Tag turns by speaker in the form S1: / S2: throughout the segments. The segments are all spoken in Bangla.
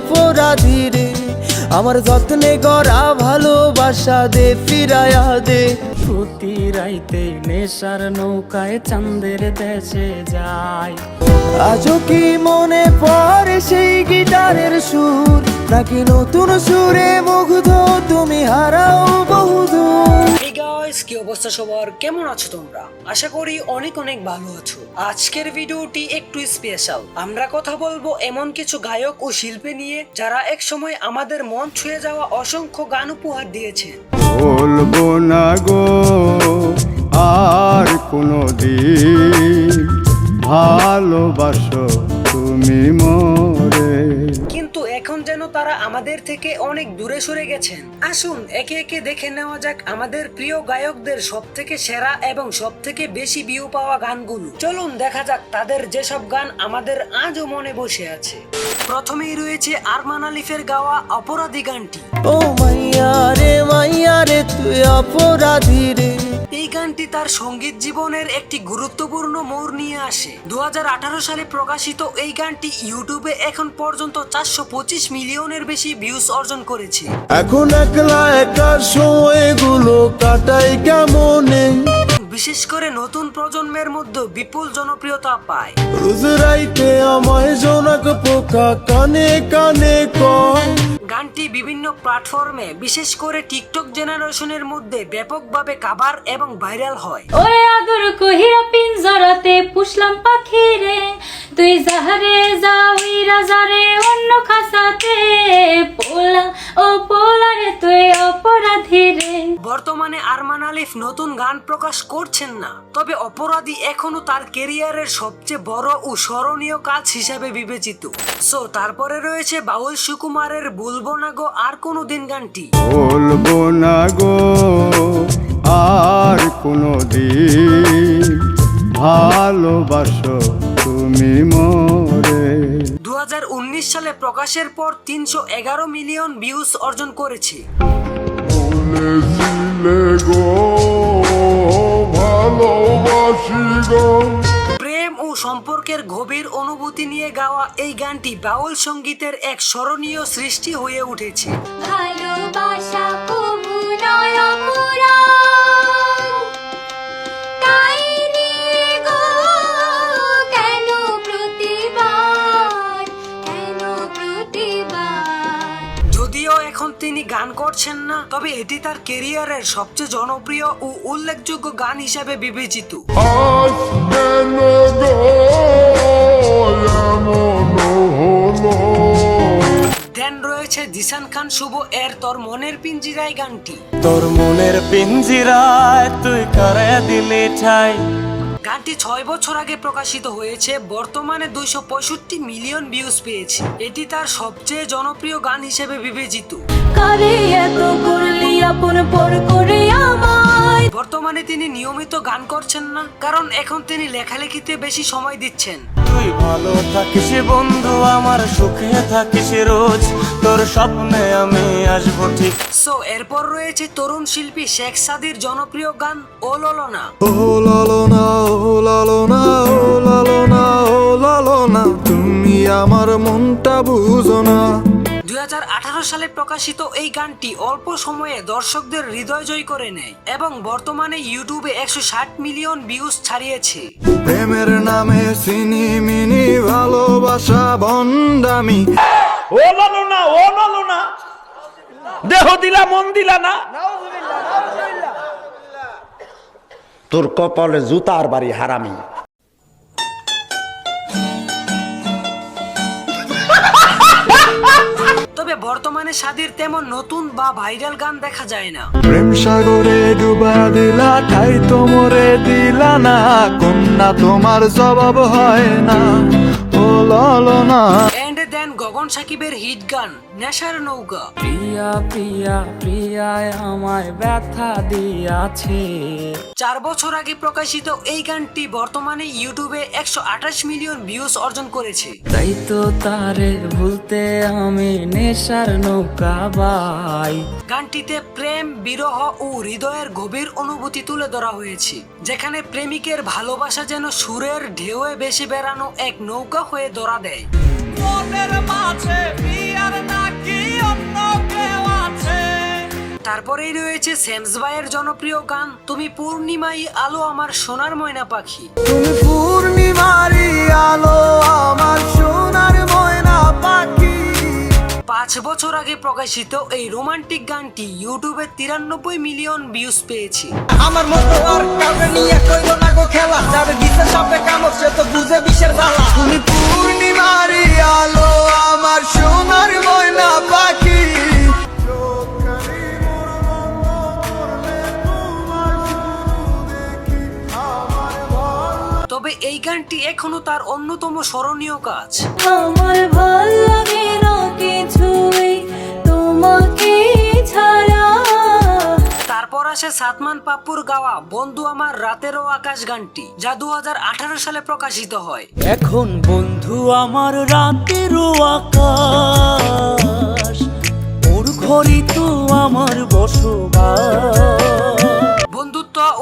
S1: অপরাধী রে। আমার যত্নে গড়া ভালোবাসা দে ফিরায়া দে।
S2: প্রতি রাইতে নেশার নৌকায় চাঁদের দেশে যায়
S1: আজও কি মনে পড়ে সেই গিটারের সুর? নাকি নতুন সুরে মুগ্ধ তুমি হারাও বহুদূর?
S3: গাইস কি অবস্থা সবার? কেমন আছো তোমরা? আশা করি অনেক অনেক ভালো আছো। আজকের ভিডিওটি একটু স্পেশাল আমরা কথা বলব এমন কিছু গায়ক ও শিল্পী নিয়ে যারা এক সময় আমাদের মন ছুঁয়ে যাওয়া অসংখ্য গান উপহার দিয়েছেন।
S4: বলব না গো, আর কোনো দিন ভালোবাসো তুমি
S3: কিন্তু এখন যেন তারা আমাদের থেকে অনেক দূরে সরে গেছেন। আসুন, একে একে দেখে নেওয়া যাক আমাদের প্রিয় গায়কদের সব থেকে সেরা এবং সব থেকে বেশি ভিউ পাওয়া গানগুলো। চলুন, দেখা যাক তাদের যেসব গান আমাদের আজও মনে বসে আছে। প্রথমেই রয়েছে আরমান আলিফের গাওয়া অপরাধী গানটি।
S1: ও মাইয়া রে মাইয়া রে, তুই অপরাধী রে।
S3: এই গানটি তার সংগীত জীবনের একটি গুরুত্বপূর্ণ মোড় নিয়ে আসে। দু হাজার আঠারো সালে প্রকাশিত এই গানটি ইউটিউবে এখন পর্যন্ত চারশো পঁচিশ মিলিয়নের বেশি ভিউজ অর্জন করেছে।
S1: এখন একলা একা সময়গুলো কাটাই কেমনে?
S3: বিশেষ করে নতুন প্রজন্মের মধ্যে বিপুল জনপ্রিয়তা পায়।
S1: রোজ রাইতে আমায় জোনাক পোকা কানে কানে কয়।
S3: গানটি বিভিন্ন প্ল্যাটফর্মে বিশেষ করে টিকটক জেনারেশনের মধ্যে ব্যাপকভাবে কাবার এবং ভাইরাল হয়।
S5: ওরে আদর কহিয়া পিঞ্জরাতে পুষলাম পাখি রে তুই যাহারে যাওই রাজারে অন্য খাসাতে, পোলা ও পোলা রে তুই অপরাধী রে
S3: বর্তমানে আরমান আলিফ নতুন গান প্রকাশ করছেন না। তবে অপরাধী এখনও তার কেরিয়ারের সবচেয়ে বড় ও স্মরণীয় কাজ হিসাবে বিবেচিত। সো তারপরে রয়েছে বাউল সুকুমারের বলব না গো আর কোনো দিন গানটি।
S4: বলব না গো আর কোনো দিন। ভালোবাসো তুমি মোরে।
S3: দু হাজার উনিশ সালে প্রকাশের পর তিনশো এগারো মিলিয়ন ভিউজ অর্জন করেছে।
S6: বলেছিলে গো ভালোবাসি গো।
S3: প্রেম ও সম্পর্কের গভীর অনুভূতি নিয়ে গাওয়া এই গানটি বাউল সঙ্গীতের এক স্মরণীয় সৃষ্টি হয়ে উঠেছে।
S5: ভালোবাসা কবু নয়
S3: এখন তিনি গান করছেন না, তবে এটি তার কেরিয়ারের সবচেয়ে জনপ্রিয় ও উল্লেখযোগ্য গান হিসাবে বিবেচিত। দেন রয়েছে জিসান খান, শুভ এর তোর মনের পিঞ্জিরায় গানটি।
S2: তোর মনের পিঞ্জিরায় তুই করে দিলি ঠাই।
S3: গানটি ছয় বছর আগে প্রকাশিত হয়েছে বর্তমানে দুইশো পঁয়ষট্টি মিলিয়ন ভিউজ পেয়েছে। এটি তার সবচেয়ে জনপ্রিয় গান হিসেবে বিবেচিত।
S5: কারে এত করলি আপন পর করে আমায়?
S3: বর্তমানে তিনি নিয়মিত গান করছেন না কারণ এখন তিনি লেখালেখিতে বেশি সময় দিচ্ছেন।
S2: তুই ভালো থাকিস বন্ধু আমার সুখে থাকিস রোজ। তোর স্বপ্নে আমি আসব ঠিক।
S3: সো এরপর রয়েছে তরুণ শিল্পী শেখ সাদির জনপ্রিয় গান ও ললনা
S1: ও লালো না ও লালো ও লালো ও লালো তুমি আমার মনটা বুঝো না।
S3: দুই সালে প্রকাশিত এই গানটি অল্প সময়ে দর্শকদের হৃদয় জয় করে নেয় এবং বর্তমানে ইউটিউবে একশো ষাট মিলিয়ন ভিউজ ছাড়িয়েছে।
S1: প্রেমের নামে সিনি মিনি ভালোবাসা বন্দামি
S7: ও লালো না ও লালো না। দেহ দিলা মন দিলা না।
S8: তোর কপালে জুতার বাড়ি হারামি।
S3: তবে বর্তমানে সাদির তেমন নতুন বা ভাইরাল গান দেখা যায় না।
S1: প্রেম সাগরে ডুবা দিলা ঠাই তোমরে দিলা না কন্যা তোমার জবাব হয় না। ও লালো না
S3: গগন সাকিবের হিট গান নেশার নৌকা।
S2: প্রিয়া প্রিয়া প্রিয়ায় আমায় ব্যথা দিয়াছে।
S3: চার বছর আগে প্রকাশিত এই গানটি বর্তমানে ইউটিউবে একশো আঠাশ মিলিয়ন ভিউজ অর্জন করেছে।
S2: তাই তো তারে ভুলতে আমি নেশার নৌকা বাই।
S3: গানটিতে প্রেম বিরহ ও হৃদয়ের গভীর অনুভূতি তুলে ধরা হয়েছে যেখানে প্রেমিকের ভালোবাসা যেন সুরের ঢেউয়ে বেশি বেড়ানো এক নৌকা হয়ে ধরা দেয়। তারপরেই রয়েছে সেমস ভাইয়ের জনপ্রিয় গান তুমি পূর্ণিমাই আলো আমার সোনার ময়না পাখি।
S1: তুমি পূর্ণিমারি আলো আমার সোনার ময়না পাখি।
S3: পাঁচ বছর আগে প্রকাশিত এই রোমান্টিক গানটি ইউটিউবে তিরানব্বই মিলিয়ন ভিউজ পেয়েছে।
S1: আমার মতো আর কাউকে নিয়ে কইরো না গো খেলা যাবে দিতে সাপে কামড় সে তো বুঝে বিষের জ্বালা। তুমি আলো আমার সোনার ময়না পাখি।
S3: তবে এই গানটি এখনও তার অন্যতম স্মরণীয় কাজ।
S5: আমার
S3: আসে সাতমান পাপ্পুর গাওয়া বন্ধু আমার রাতেরও আকাশ গানটি, যা দু হাজার আঠারো সালে প্রকাশিত হয়।
S2: এখন বন্ধু আমার রাতেরও আকাশ, ওর ঘরই তো আমার বসবাস।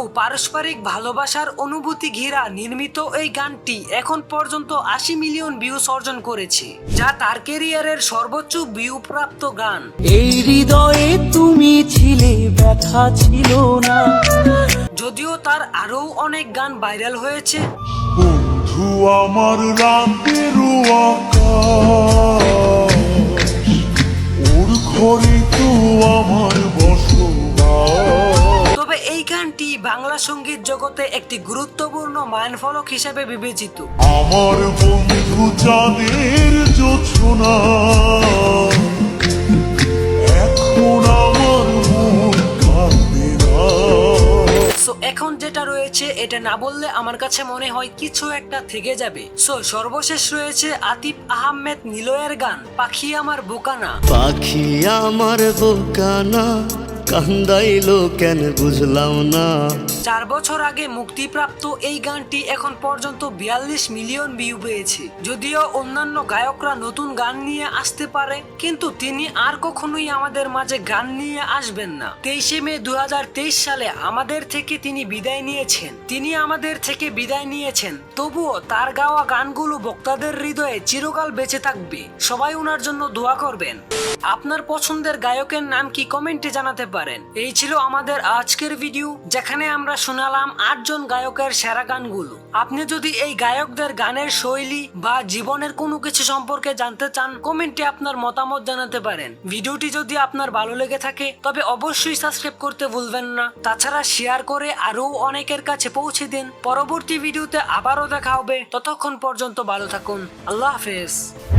S3: ও পারস্পরিক ভালোবাসার অনুভূতি ঘিরা নির্মিত এই গানটি এখন পর্যন্ত আশি মিলিয়ন ভিউস অর্জন করেছে যা তার কেরিয়ারের সর্বোচ্চ ভিউ প্রাপ্ত গান।
S2: এই হৃদয়ে তুমি ছিলে ব্যথা ছিল না।
S3: যদিও তার আরও অনেক গান ভাইরাল হয়েছে।
S6: বন্ধু আমার রাতেরও আকাশ।
S3: বাংলা সংগীত জগতে একটি গুরুত্বপূর্ণ মাইনফলক হিসেবে বিবেচিত।
S6: আমার বন্ধু চাঁদের জোছনা এখন আমার মন কাঁদে
S3: সো এখন যেটা রয়েছে এটা না বললে আমার কাছে মনে হয় কিছু একটা থেকে যাবে। সো সর্বশেষ রয়েছে আতিফ আহমেদ নিলয়ের গান পাখি আমার বোকানা।
S9: পাখি আমার বোকানা। কান্দাইলো কেন বুঝলাম না।
S3: চার বছর আগে মুক্তিপ্রাপ্ত এই গানটি এখন পর্যন্ত বিয়াল্লিশ মিলিয়ন ভিউ পেয়েছে। যদিও অন্যান্য গায়করা নতুন গান নিয়ে আসতে পারে, কিন্তু তিনি আর কখনোই আমাদের মাঝে গান নিয়ে আসবেন না। তেইশে মে দু হাজার তেইশ সালে আমাদের থেকে তিনি বিদায় নিয়েছেন। তিনি আমাদের থেকে বিদায় নিয়েছেন। তবুও তার গাওয়া গানগুলো বক্তাদের হৃদয়ে চিরকাল বেঁচে থাকবে। সবাই ওনার জন্য দোয়া করবেন। আপনার পছন্দের গায়কের নাম কি কমেন্টে জানাতে পারেন। এই ছিল আমাদের আজকের ভিডিও যেখানে আমরা শোনালাম আটজন গায়কের সেরা গানগুলো। আপনি যদি এই গায়কদের গানের শৈলী বা জীবনের কোনো কিছু সম্পর্কে জানতে চান, কমেন্টে আপনার মতামত জানাতে পারেন। ভিডিওটি যদি আপনার ভালো লেগে থাকে, তবে অবশ্যই সাবস্ক্রাইব করতে ভুলবেন না। তাছাড়া শেয়ার করে আরও অনেকের কাছে পৌঁছে দিন। পরবর্তী ভিডিওতে আবারও দেখা হবে। ততক্ষণ পর্যন্ত ভালো থাকুন। আল্লাহ হাফেজ।